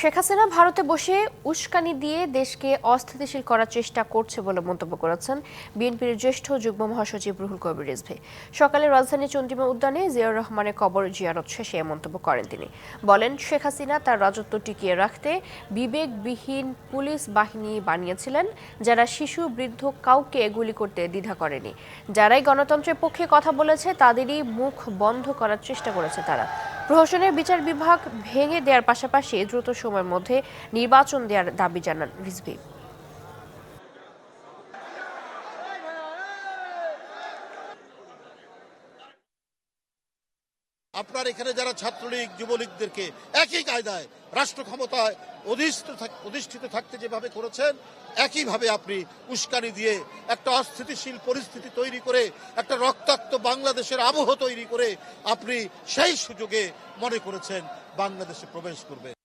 শেখ হাসিনা ভারতে বসে উস্কানি দিয়ে দেশকে অস্থিতিশীল করার চেষ্টা করছে বলে মন্তব্য করেছেন বিএনপির জ্যেষ্ঠ যুগ্ম মহাসচিব রুহুল কবির রিজভী। সকালে রাজধানী চন্দ্রিমা উদ্যানে জিয়াউর রহমানের কবর জিয়ারত শেষে মন্তব্য করেন তিনি। বলেন, শেখ হাসিনা তার রাজত্ব টিকিয়ে রাখতে বিবেকবিহীন পুলিশ বাহিনী বানিয়েছিলেন, যারা শিশু, বৃদ্ধ কাউকে গুলি করতে দ্বিধা করেনি। যারাই গণতন্ত্রের পক্ষে কথা বলেছে, তাদেরই মুখ বন্ধ করার চেষ্টা করেছে তারা। প্রহসনের বিচার বিভাগ ভেঙে দেওয়ার পাশাপাশি দ্রুত সময়ের মধ্যে নির্বাচন দেওয়ার দাবি জানান রিজভী আপনার এখানে যারা ছাত্রলীগ, যুবলীগদেরকে একই কায়দায় রাষ্ট্র ক্ষমতায় অধিষ্ঠিত থাক- অধিষ্ঠিত থাকতে যেভাবে করেছেন, একইভাবে আপনি উস্কানি দিয়ে একটা অস্থিতিশীল পরিস্থিতি তৈরি করে, একটা রক্তাক্ত বাংলাদেশের আবহ তৈরি করে আপনি সেই সুযোগে মনে করেছেন বাংলাদেশে প্রবেশ করবে।